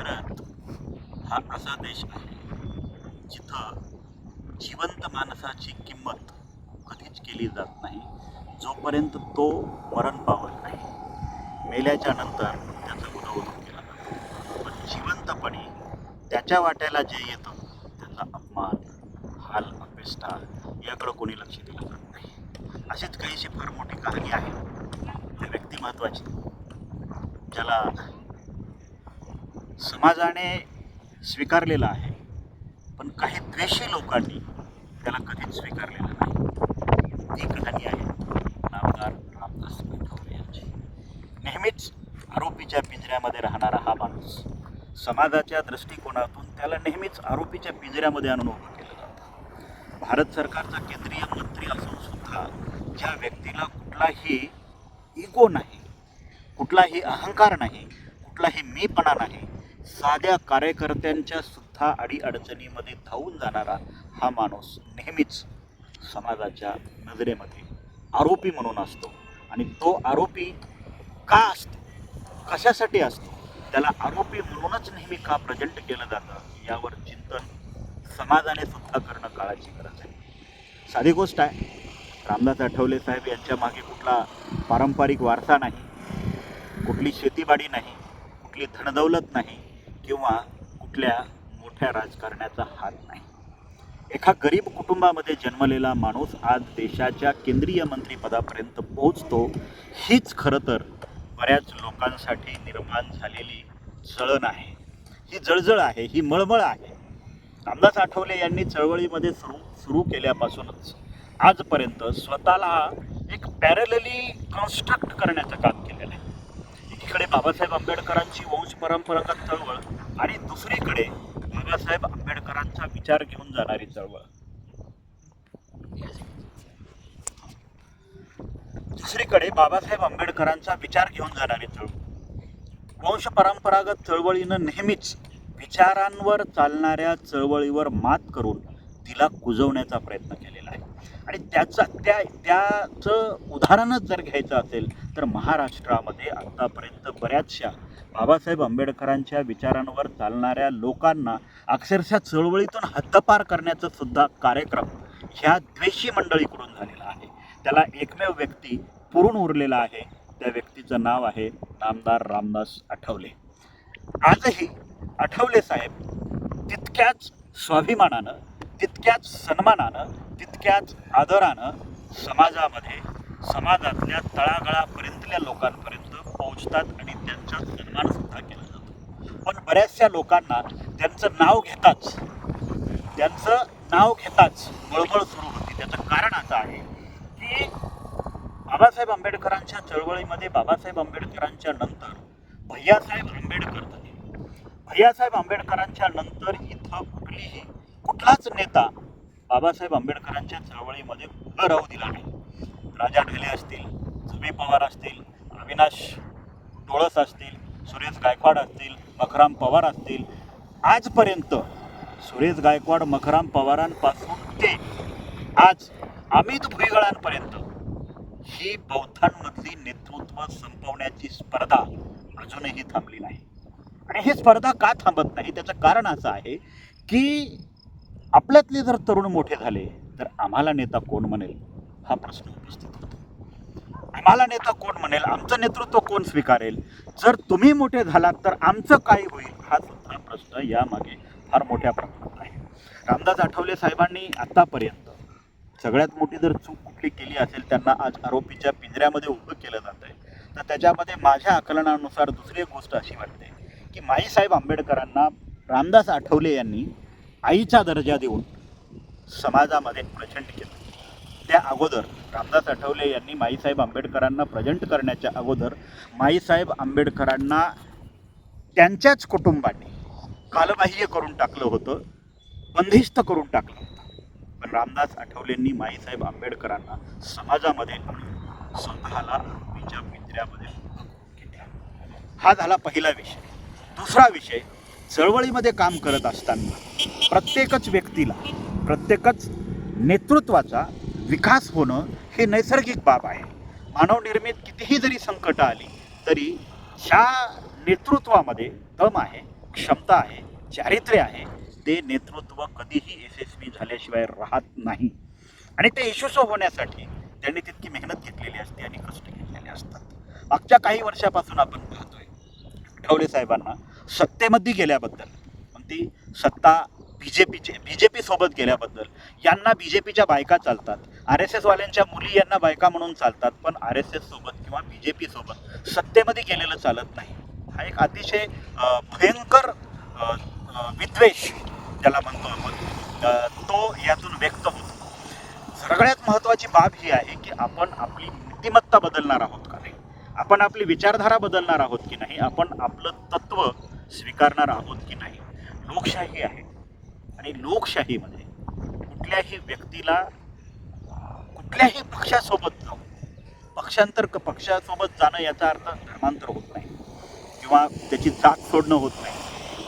भारत हा असा देश आहे जिथं जिवंत माणसाची किंमत कधीच केली जात नाही जोपर्यंत तो मरण पावत नाही. मेल्याच्या नंतर त्याचं गुणवधून केला जातो. पण जिवंतपणे त्याच्या वाट्याला जे येतं त्याचा अपमान हाल अपेष्टा याकडं कोणी लक्ष दिलं जात नाही. अशीच काहीशी फार मोठी कहाणी आहे. व्यक्तिमत्वाची. ज्याला समाजाने स्वीकारलेला आहे. पण काही द्वेषी लोकांनी त्याला कधीच स्वीकारलेलं नाही. ती कहाणी आहे. नामदार रामदास पैठवले यांची. नेहमीच आरोपीच्या पिंजऱ्यामध्ये राहणारा हा माणूस समाजाच्या दृष्टिकोनातून त्याला नेहमीच आरोपीच्या पिंजऱ्यामध्ये आणून उभं केलं जातं. भारत सरकारचा केंद्रीय मंत्री असून सुद्धा ज्या व्यक्तीला कुठलाही इगो नाही कुठलाही अहंकार नाही कुठलाही मीपणा नाही साध्या कार्यकर्त्यांच्या सुद्धा अडीअडचणीमध्ये धावून जाणारा हा माणूस नेहमीच समाजाच्या नजरेमध्ये आरोपी म्हणून असतो. आणि तो आरोपी का असतो? कशासाठी असतो? त्याला आरोपी म्हणूनच नेहमी का प्रेझेंट केलं जातं? यावर चिंतन समाजाने सुद्धा करणं काळाची गरज आहे. साधी गोष्ट आहे. रामदास आठवले साहेब यांच्या मागे कुठला पारंपरिक वारसा नाही कुठली शेतीबाडी नाही कुठली धनदौलत नाही किंवा कुठल्या मोठ्या राजकारण्याचा हात नाही. एका गरीब कुटुंबामध्ये जन्मलेला माणूस आज देशाच्या केंद्रीय मंत्रिपदापर्यंत पोहोचतो हीच खरं तर बऱ्याच लोकांसाठी निर्माण झालेली जळण आहे. ही जळजळ आहे ही मळमळ आहे. रामदास आठवले यांनी चळवळीमध्ये सुरू सुरू केल्यापासूनच आजपर्यंत स्वतःला एक पॅरलली कन्स्ट्रक्ट करण्याचं काम केलेलं आहे. एकीकडे बाबासाहेब आंबेडकरांची वंश परंपरागत चळवळ आणि दुसरीकडे बाबासाहेब आंबेडकरांचा विचार घेऊन जाणारी चळवळ. दुसरीकडे बाबासाहेब आंबेडकरांचा विचार घेऊन जाणारी चळवळ. वंश परंपरागत चळवळीनं नेहमीच विचारांवर चालणाऱ्या चळवळीवर मात करून तिला कुजवण्याचा प्रयत्न केलेला आहे. आणि त्याचा त्या त्याचं उदाहरणच जर घ्यायचं असेल तर महाराष्ट्रामध्ये आत्तापर्यंत बऱ्याचशा बाबासाहेब आंबेडकरांच्या विचारांवर चालणाऱ्या लोकांना अक्षरशः चळवळीतून हद्दपार करण्याचा सुद्धा कार्यक्रम ह्या द्वेषी मंडळीकडून झालेला आहे. त्याला एकमेव व्यक्ती पुरून उरलेला आहे. त्या व्यक्तीचं नाव आहे नामदार रामदास आठवले. आजही आठवले साहेब तितक्याच स्वाभिमानानं तितक्याच सन्मानानं तितक्याच आदरानं समाजामध्ये समाजातल्या तळागळापर्यंतल्या लोकांपर्यंत पोहोचतात आणि त्यांचा सन्मान सुद्धा केला जातो. पण बऱ्याचशा लोकांना त्यांचं नाव घेताच त्यांचं नाव घेताच बळबळ सुरू होती. त्याचं कारण असं आहे की बाबासाहेब आंबेडकरांच्या चळवळीमध्ये बाबासाहेब आंबेडकरांच्या नंतर भैयासाहेब आंबेडकर झाले भैयासाहेब आंबेडकरांच्या नंतर इथं कुठलीही कुठलाच नेता बाबासाहेब आंबेडकरांच्या चळवळीमध्ये उभं राहू दिला नाही. राजा ढेले असतील झुबी पवार असतील अविनाश टोळस असतील सुरेश गायकवाड असतील मखराम पवार असतील. आजपर्यंत सुरेश गायकवाड मखराम पवारांपासून ते आज अमित भुईगळांपर्यंत ही बौद्धांमधली नेतृत्व संपवण्याची स्पर्धा अजूनही थांबली नाही. आणि ही स्पर्धा का थांबत नाही? त्याचं कारण असं आहे की आपल्यातले जर तरुण मोठे झाले तर आम्हाला नेता कोण म्हणेल? हा प्रश्न उपस्थित होतो. आम्हाला नेता कोण म्हणेल? आमचं नेतृत्व कोण स्वीकारेल? जर तुम्ही मोठे झालात तर आमचं काय होईल? हा सुद्धा प्रश्न यामागे फार मोठ्या प्रमाणात आहे. रामदास आठवले साहेबांनी आत्तापर्यंत सगळ्यात मोठी जर चूक कुठली केली असेल त्यांना आज आरोपीच्या पिंजऱ्यामध्ये उभं केलं जात आहे. तर त्याच्यामध्ये माझ्या आकलनानुसार दुसरी एक गोष्ट अशी वाटते की माईसाहेब आंबेडकरांना रामदास आठवले यांनी आईचा दर्जा देऊन समाजामध्ये प्रचंड केलं. त्या अगोदर रामदास आठवले यांनी माईसाहेब आंबेडकरांना प्रेझेंट करण्याच्या अगोदर माईसाहेब आंबेडकरांना त्यांच्याच कुटुंबाने कालबाह्य करून टाकलं होतं बंदिस्त करून टाकलं होतं. पण रामदास आठवलेंनी माईसाहेब आंबेडकरांना समाजामध्ये स्वतःला आरोपीच्या पिंजऱ्यामध्ये हा झाला पहिला विषय. दुसरा विषय चळवळीमध्ये काम करत असताना प्रत्येकच व्यक्तीला प्रत्येकच नेतृत्वाचा विकास होणं हे नैसर्गिक बाब आहे. मानवनिर्मित कितीही जरी संकटं आली तरी ह्या नेतृत्वामध्ये दम आहे क्षमता आहे चारित्र्य आहे ते नेतृत्व कधीही यशस्वी झाल्याशिवाय राहत नाही. आणि ते यशस्व होण्यासाठी त्यांनी तितकी मेहनत घेतलेली असते आणि कष्ट घेतलेले असतात. मागच्या काही वर्षापासून आपण पाहतोय आठवले साहेबांना सत्तेमध्ये गेल्याबद्दल पण ती सत्ता बी जे पीचे बी जे पीसोबत गेल्याबद्दल यांना बी जे पीच्या बायका चालतात आर एस एसवाल्यांच्या मुली यांना बायका म्हणून चालतात पण आर एस एस सोबत किंवा बी जे पी सोबत सत्तेमध्ये गेलेलं चालत नाही. हा एक अतिशय भयंकर विद्वेष ज्याला म्हणतो आपण. तो यातून व्यक्त होतो. सगळ्यात महत्त्वाची बाब ही आहे की आपण आपली नीतिमत्ता बदलणार आहोत का नाही? आपण आपली विचारधारा बदलणार आहोत की नाही? आपण आपलं तत्व स्वीकारणार आहोत की नाही? लोकशाही आहे. आणि लोकशाहीमध्ये कुठल्याही व्यक्तीला कुठल्याही पक्षासोबत जाऊन पक्षांतर पक्षासोबत जाणं याचा अर्थ धर्मांतर होत नाही. किंवा त्याची जात सोडणं होत नाही.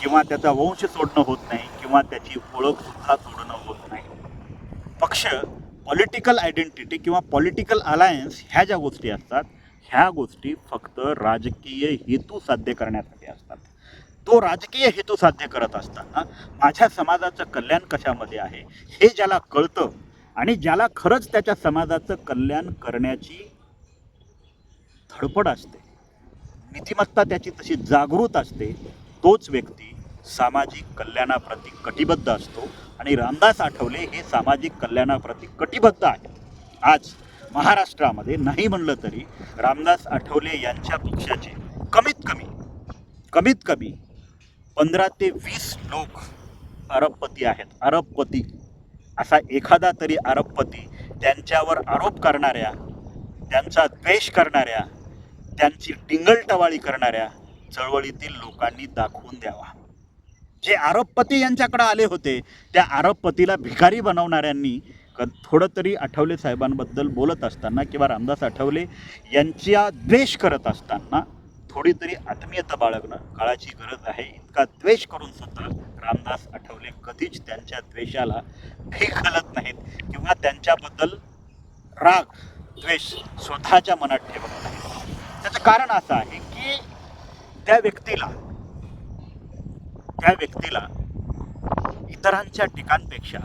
किंवा त्याचा वंश सोडणं होत नाही. किंवा त्याची ओळख सुद्धा सोडणं होत नाही. पक्ष पॉलिटिकल आयडेंटिटी किंवा पॉलिटिकल अलायन्स ह्या ज्या गोष्टी असतात ह्या गोष्टी फक्त राजकीय हेतू साध्य करण्यासाठी असतात. तो राजकीय हेतू साध्य करत असताना माझ्या समाजाचं कल्याण कशामध्ये आहे हे ज्याला कळतं आणि ज्याला खरंच त्याच्या समाजाचं कल्याण करण्याची धडपड असते नीतिमत्ता त्याची तशी जागृत असते तोच व्यक्ती सामाजिक कल्याणाप्रती कटिबद्ध असतो आणि रामदास आठवले हे सामाजिक कल्याणाप्रती कटिबद्ध आहेत. आज महाराष्ट्रामध्ये नाही म्हणलं तरी रामदास आठवले यांच्या पक्षाचे कमीत कमी कमीत कमी पंधरा ते वीस लोक अरबपती आहेत अरबपती असा एखादा तरी आरोपपती त्यांच्यावर आरोप करणाऱ्या त्यांचा द्वेष करणाऱ्या त्यांची टिंगलटवाळी करणाऱ्या चळवळीतील लोकांनी दाखवून द्यावा. जे आरोपपती यांच्याकडे आले होते त्या आरोपपतीला भिकारी बनवणाऱ्यांनी क थोडं तरी आठवले साहेबांबद्दल बोलत असताना किंवा रामदास आठवले यांच्या द्वेष करत असताना थोडी तरी आत्मीयता बाळगणं काळाची गरज आहे. इतका द्वेष करून सुद्धा रामदास आठवले. कधीच त्यांच्या द्वेषाला भीक घालत नाहीत किंवा त्यांच्याबद्दल राग द्वेष स्वतःच्या मनात ठेवत नाहीत. त्याचं कारण असं आहे की त्या व्यक्तीला त्या व्यक्तीला इतरांच्या टीकांपेक्षा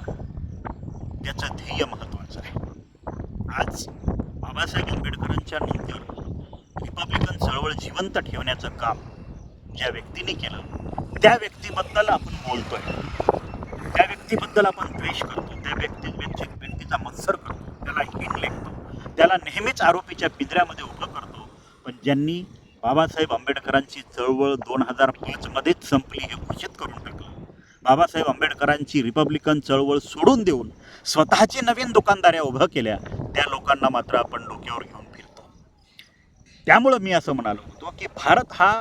त्याचं ध्येय महत्त्वाचं आहे. आज बाबासाहेब आंबेडकरांच्या जिवंत ठेवण्याचं काम ज्या व्यक्तीने केलं त्या व्यक्तीबद्दल आपण बोलतोय. त्या व्यक्तीबद्दल आपण द्वेष करतो त्या व्यक्ती व्यक्तीचा मत्सर करतो त्याला हिण लेखतो त्याला नेहमीच आरोपीच्या पिंजऱ्यामध्ये उभं करतो. पण ज्यांनी बाबासाहेब आंबेडकरांची चळवळ दोन हजार पाचमध्येच संपली हे घोषित करून टाकलं. बाबासाहेब आंबेडकरांची रिपब्लिकन चळवळ सोडून देऊन स्वतःची नवीन दुकानदाऱ्या उभं केल्या त्या लोकांना मात्र आपण डोक्यावर घेऊन त्यामुळं मी असं म्हणालो होतो की भारत हा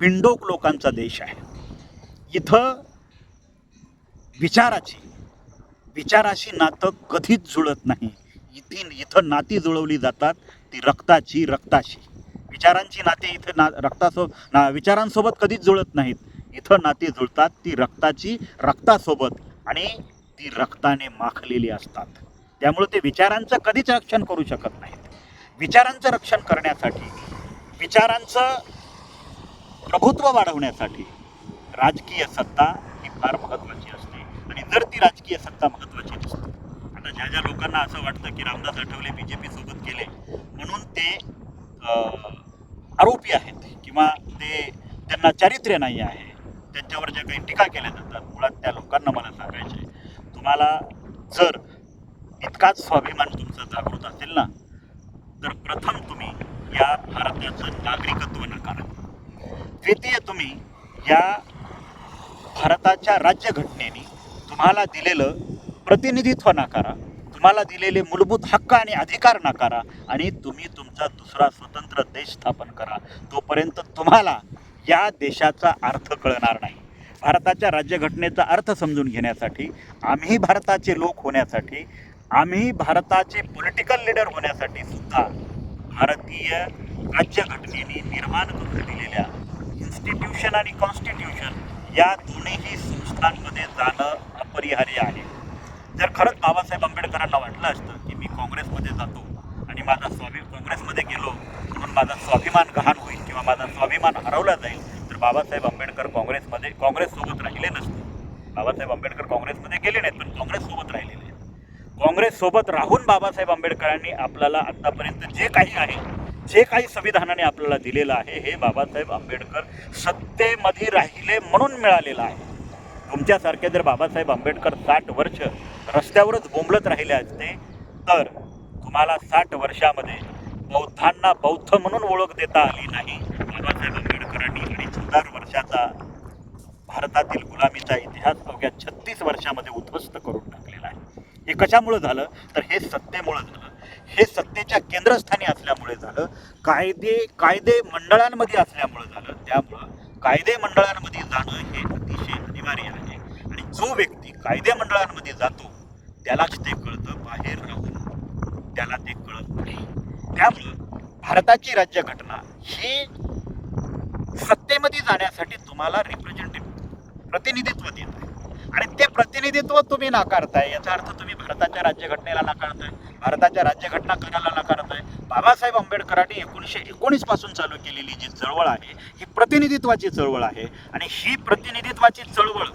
पिंडोक लोकांचा देश आहे. इथं विचाराची विचाराशी नातं कधीच जुळत नाही. इथे इथं नाती जुळवली जातात ती रक्ताची रक्ताशी. विचारांची नाते इथे ना रक्तासो ना विचारांसोबत कधीच जुळत नाहीत. इथं नाती जुळतात ती रक्ताची रक्तासोबत आणि ती रक्ताने माखलेली असतात. त्यामुळे ते विचारांचं कधीच रक्षण करू शकत नाहीत. विचारांचं रक्षण करण्यासाठी विचारांचं प्रभुत्व वाढवण्यासाठी राजकीय सत्ता ही फार महत्त्वाची असते. आणि जर ती राजकीय सत्ता महत्त्वाची नसते आता ज्या ज्या लोकांना असं वाटतं की रामदास आठवले बी जे पीसोबत गेले म्हणून ते आरोपी आहेत किंवा ते त्यांना चारित्र्य नाही आहे त्यांच्यावर ज्या काही टीका केल्या जातात मुळात त्या लोकांना मला सांगायचे तुम्हाला जर इतकाच स्वाभिमान तुमचा जागृत असेल ना तर प्रथम तुम्ही या भारताचं नागरिकत्व नकारा द्वितीय तुम्ही या भारताच्या राज्यघटनेने तुम्हाला दिलेलं प्रतिनिधित्व नाकारा तुम्हाला दिलेले मूलभूत हक्क आणि अधिकार नाकारा आणि तुम्ही तुमचा दुसरा स्वतंत्र देश स्थापन करा. तोपर्यंत तुम्हाला या देशाचा अर्थ कळणार नाही. भारताच्या राज्यघटनेचा अर्थ समजून घेण्यासाठी आम्ही भारताचे लोक होण्यासाठी आम्ही भारताचे पॉलिटिकल लीडर होण्यासाठी सुद्धा भारतीय राज्यघटनेने निर्माण करून दिलेल्या इन्स्टिट्यूशन आणि कॉन्स्टिट्यूशन या दोन्हीही संस्थांमध्ये जाणं अपरिहार्य आहे. जर खरंच बाबासाहेब आंबेडकरांना वाटलं असतं की मी काँग्रेसमध्ये जातो आणि माझा स्वाभि काँग्रेसमध्ये गेलो म्हणून माझा स्वाभिमान गहाण होईल किंवा माझा स्वाभिमान हरवला जाईल तर बाबासाहेब आंबेडकर काँग्रेसमध्ये काँग्रेससोबत राहिले नसते. बाबासाहेब आंबेडकर काँग्रेसमध्ये गेले नाहीत पण काँग्रेससोबत राहिलेले. आहेत काँग्रेससोबत राहून बाबासाहेब आंबेडकरांनी आपल्याला आत्तापर्यंत जे काही आहे जे काही संविधानाने आपल्याला दिलेलं आहे हे बाबासाहेब आंबेडकर सत्तेमध्ये राहिले म्हणून मिळालेलं आहे. तुमच्यासारखे जर बाबासाहेब आंबेडकर साठ वर्ष रस्त्यावरच बोंबलत राहिले असते तर तुम्हाला साठ वर्षामध्ये बौद्धांना बौद्ध म्हणून ओळख देता आली नाही. बाबासाहेब आंबेडकरांनी अडीच हजार वर्षाचा भारतातील गुलामीचा इतिहास अवघ्या छत्तीस वर्षामध्ये उद्ध्वस्त करून टाकलेला आहे. हे कशामुळं झालं? तर हे सत्तेमुळं झालं. हे सत्तेच्या केंद्रस्थानी असल्यामुळे झालं. कायदे कायदे मंडळांमध्ये असल्यामुळं झालं. त्यामुळं कायदे मंडळांमध्ये जाणं हे अतिशय अनिवार्य आहे. आणि जो व्यक्ती कायदे मंडळांमध्ये जातो त्यालाच ते कळतं बाहेर राहून. त्याला ते कळत नाही. त्यामुळं भारताची राज्यघटना ही सत्तेमध्ये जाण्यासाठी तुम्हाला रिप्रेझेंटेटिव्ह प्रतिनिधित्व देत आहे. आणि ते प्रतिनिधित्व तुम्ही नाकारताय. याचा अर्थ तुम्ही भारताच्या राज्यघटनेला नाकारताय. भारताच्या राज्यघटना करायला नाकारताय. बाबासाहेब आंबेडकरांनी एकोणीसशे एकोणीसपासून चालू केलेली जी चळवळ आहे ही प्रतिनिधित्वाची चळवळ आहे. आणि ही प्रतिनिधित्वाची चळवळ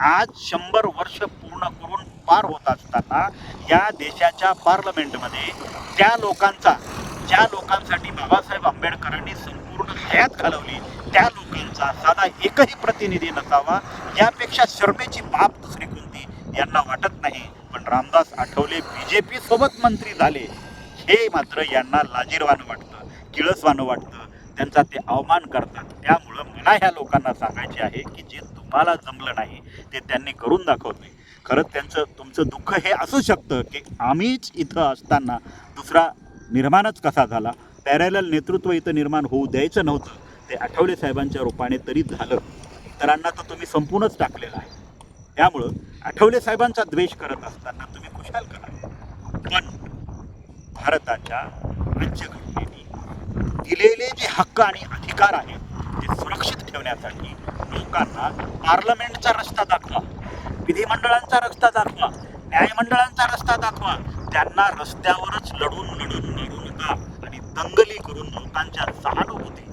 आज शंभर वर्ष पूर्ण करून पार होत असताना या देशाच्या पार्लमेंटमध्ये त्या लोकांचा ज्या लोकांसाठी बाबासाहेब आंबेडकरांनी पूर्ण हयात घालवली. त्या लोकांचा साधा एकही प्रतिनिधी नसावा यापेक्षा शर्मेची बाब दुसरी कोणती? यांना वाटत नाही. पण Ramdas Athawale B J P सोबत मंत्री झाले. हे मात्र यांना लाजीरवानं वाटतं किळसवानं वाटतं. त्यांचा ते अवमान करतात. त्यामुळं मला ह्या लोकांना सांगायचे आहे की जे तुम्हाला जमलं नाही ते त्यांनी करून दाखवते. खरंच त्यांचं तुमचं दुःख हे असू शकतं की आम्हीच इथं असताना दुसरा निर्माणच कसा झाला? पॅरॅलल नेतृत्व इथं निर्माण होऊ द्यायचं नव्हतं. ते आठवले साहेबांच्या रूपाने तरी झालं. इतरांना तर तुम्ही संपूनच टाकलेलं आहे. त्यामुळं आठवले साहेबांचा द्वेष करत असताना तुम्ही खुशाल करा पण भारताच्या राज्यघटनेने दिलेले जे हक्क आणि अधिकार आहेत ते सुरक्षित ठेवण्यासाठी लोकांना पार्लमेंटचा रस्ता दाखवा विधिमंडळांचा रस्ता दाखवा न्यायमंडळांचा रस्ता दाखवा. त्यांना रस्त्यावरच लढून लढून लढून दंगली करून लोकांच्या सहानुभूती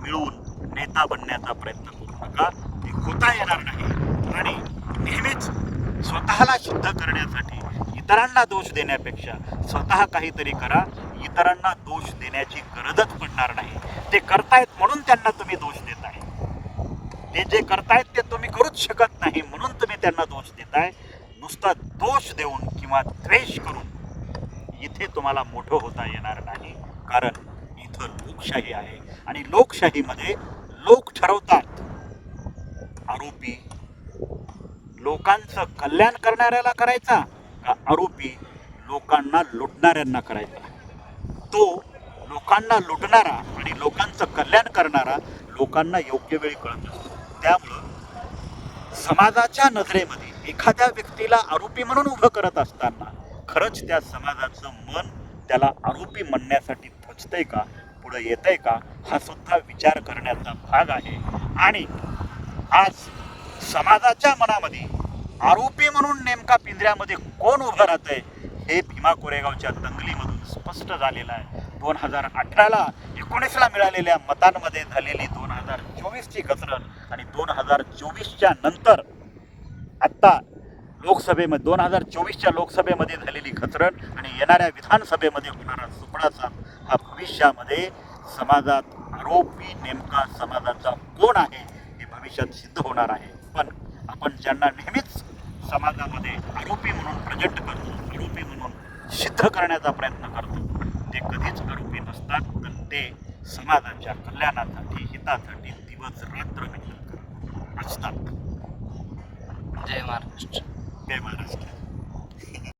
मिळवून नेता बनण्याचा प्रयत्न करू नका. ते होता येणार नाही. आणि नेहमीच स्वतःला शुद्ध करण्यासाठी इतरांना दोष देण्यापेक्षा स्वतः काहीतरी करा. इतरांना दोष देण्याची गरजच पडणार नाही. ते करतायत म्हणून त्यांना तुम्ही दोष देताय. ते जे करतायत ते तुम्ही करूच शकत नाही म्हणून तुम्ही त्यांना दोष देताय. नुसता दोष देऊन किंवा द्वेष करून इथे तुम्हाला मोठं होता येणार नाही. कारण इथं लोकशाही आहे आणि लोकशाहीमध्ये लोक ठरवतात. आरोपी लोकांचं कल्याण करणाऱ्याला करायचा का आरोपी लोकांना लुटणाऱ्यांना करायचा? तो लोकांना लुटणारा आणि लोकांचं कल्याण करणारा लोकांना योग्य वेळी कळत असतो त्यामुळं समाजाच्या नजरेमध्ये एखाद्या व्यक्तीला आरोपी म्हणून उभं करत असताना खरंच त्या समाजाचं मन त्याला आरोपी म्हणण्यासाठी पोचतंय का? पुढं येतंय का? हा सुद्धा विचार करण्याचा भाग आहे. आणि आज समाजाच्या मनामध्ये आरोपी म्हणून नेमका पिंजऱ्यामध्ये कोण उभं राहतंय हे भीमा कोरेगावच्या दंगलीमधून स्पष्ट झालेलं आहे. दोन हजार अठराला एकोणीसला मिळालेल्या मतांमध्ये झालेली दोन हजार चोवीसची घसरण आणि दोन हजार चोवीसच्या नंतर आत्ता लोकसभेमध्ये दोन हजार चोवीसच्या लोकसभेमध्ये झालेली घसरण आणि येणाऱ्या विधानसभेमध्ये होणारा सुपडाचा हा भविष्यामध्ये समाजात आरोपी नेमका समाजाचा कोण आहे हे भविष्यात सिद्ध होणार आहे. पण आपण ज्यांना नेहमीच समाजामध्ये आरोपी म्हणून प्रजंट करतो आरोपी म्हणून सिद्ध करण्याचा प्रयत्न करतो ते कधीच आरोपी नसतात तर ते समाजाच्या कल्याणासाठी हितासाठी दिवस रात्र मेहनत करतात. असतात जय महाराष्ट्र. जय महाराष्ट्र.